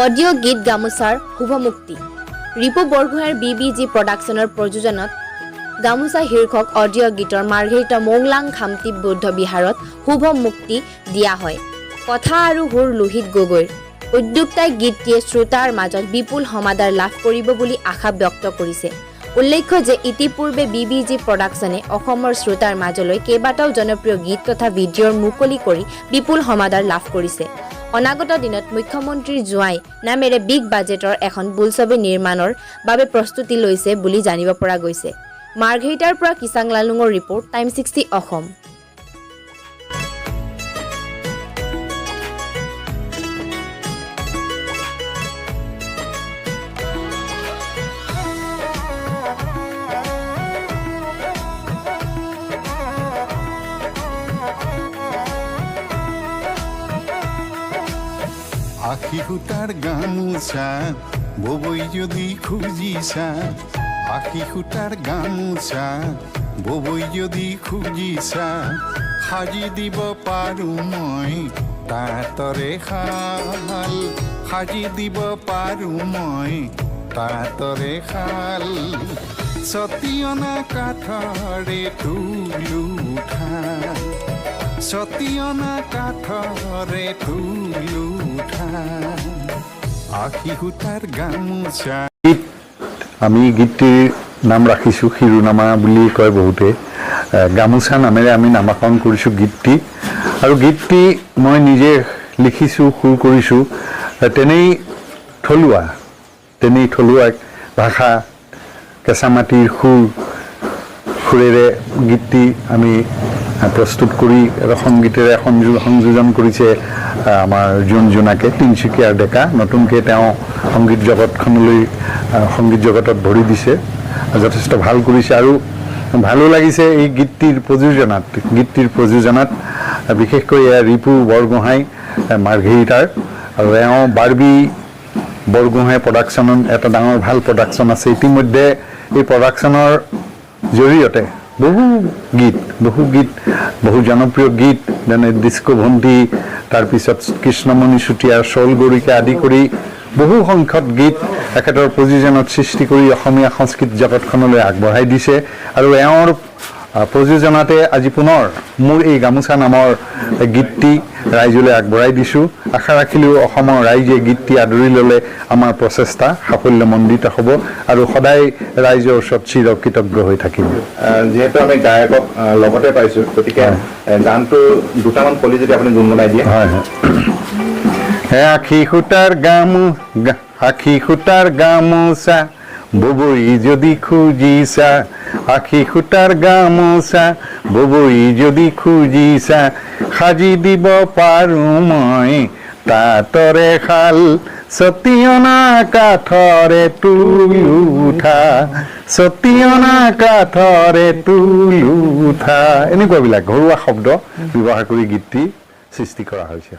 Audio' গীত গামোচাৰ শুভমুক্তি। ৰিপু বৰগোহাঁইৰ বি বি জি প্ৰডাকশ্যনৰ প্ৰযোজনত গামোচা শীৰ্ষক অডিঅ' গীতৰ মাৰ্ঘেৰিটা মৌংলাং খামটি বৌদ্ধ বিহাৰত শুভ মুক্তি দিয়া হয়। কথা আৰু সুৰ লোহিত গগৈৰ। উদ্যোক্তাই গীতটিয়ে শ্ৰোতাৰ মাজত বিপুল সমাদৰ লাভ কৰিব বুলি আশা ব্যক্ত কৰিছে। উল্লেখ্য যে ইতিপূৰ্বে বি বি জি প্ৰডাকশ্যনে অসমৰ শ্ৰোতাৰ মাজলৈ কেইবাটাও জনপ্ৰিয় গীত তথা ভিডিঅ'ৰ মুকলি কৰি বিপুল সমাদৰ লাভ কৰিছে। অনাগত দিনত মুখ্যমন্ত্ৰীৰ জোঁৱাই নামেৰে বিগ বাজেটৰ এখন বোলছবি নিৰ্মাণৰ বাবে প্ৰস্তুতি লৈছে বুলি জানিব পৰা গৈছে। মাৰ্ঘেৰিটাৰ পৰা কিচাং লালুঙৰ ৰিপৰ্ট, টাইম ছিক্সটি অসম। আখি সূতাৰ গামোচা ববৈ যদি খুজিছা আখি সূতাৰ গামোচা ববৈ যদি খুজিছা সাজি দিব পাৰোঁ মই তাঁতৰে শাল সাজি দিব পাৰোঁ মই তাঁতৰে শাল ছটিয়না কাঠৰে তুলো ছটিয়না কাঠৰে তুলো উঠা। গামোচা। আমি গীতটিৰ নাম ৰাখিছোঁ, শিৰোনামা বুলি কয় বহুতে। গামোচা নামেৰে আমি নামাকৰণ কৰিছোঁ গীতটি। আৰু গীতটি মই নিজে লিখিছোঁ, সুৰ কৰিছোঁ। তেনেই থলুৱা তেনেই থলুৱা ভাষা কেঁচা মাটিৰ সুৰ, সুৰেৰে গীতটি আমি কৰি এটা সংগীতেৰে সংযো সংযোজন কৰিছে আমাৰ জোন জোনাকে তিনিচুকীয়াৰ ডেকা। নতুনকৈ তেওঁ সংগীত জগতখনলৈ সংগীত জগতত ভৰি দিছে যথেষ্ট ভালো কৰিছে, আৰু ভালো লাগিছে এই গীতটিৰ প্ৰযোজনাত গীতটিৰ প্ৰযোজনাত বিশেষকৈ এয়া ৰিপু বৰগোহাঁই মাৰ্ঘেৰিটাৰ আৰু এওঁ বাৰ্বি বৰগোহাঁই প্ৰডাকশ্যনত এটা ডাঙৰ ভালো প্ৰডাকশ্যন আছে। ইতিমধ্যে এই প্ৰডাকশ্যনৰ জৰিয়তে বহু গীত বহু গীত, বহু জনপ্ৰিয় গীত, যেনে ডিস্কো ভণ্টি তাৰপিছত কৃষ্ণমণি সুতিয়া চল আদি কৰি বহু সংখ্যক গীত এখেতৰ প্ৰযোজনত সৃষ্টি কৰি অসমীয়া সংস্কৃত জগতখনলৈ আগবঢ়াই দিছে। আৰু এওঁৰ প্ৰযোজনাতে আজি পুনৰ মোৰ এই গামোচা নামৰ গীতটি ৰাইজলৈ আগবঢ়াই দিছোঁ। আশা ৰাখিলেও অসমৰ ৰাইজে গীতটি আদৰি ল'লে আমাৰ প্ৰচেষ্টা সাফল্যমণ্ডিত হ'ব আৰু সদায় ৰাইজৰ ওচৰত চিৰ কৃতজ্ঞ হৈ আহ, যিহেতু আমি গায়কক লগতে পাইছো গতিকে গানটো দুটামান কলি যদি আপুনি গুণগুণাই দিয়ে। হয় হয়। আখি সূতাৰ গামো আখি সূতাৰ গামোচা ববই যদি খুজিছা আখি সূতাৰ গামোচা ববই যদি খুজিছা সাজি দিব পাৰোঁ মই তাঁতৰে শাল ছটিয়না কাঠৰে তুল উঠা ছটিয়না কাঠৰে তুল উঠা। এনেকুৱাবিলাক ঘৰুৱা শব্দ ব্যৱহাৰ কৰি গীতটি সৃষ্টি কৰা হৈছে।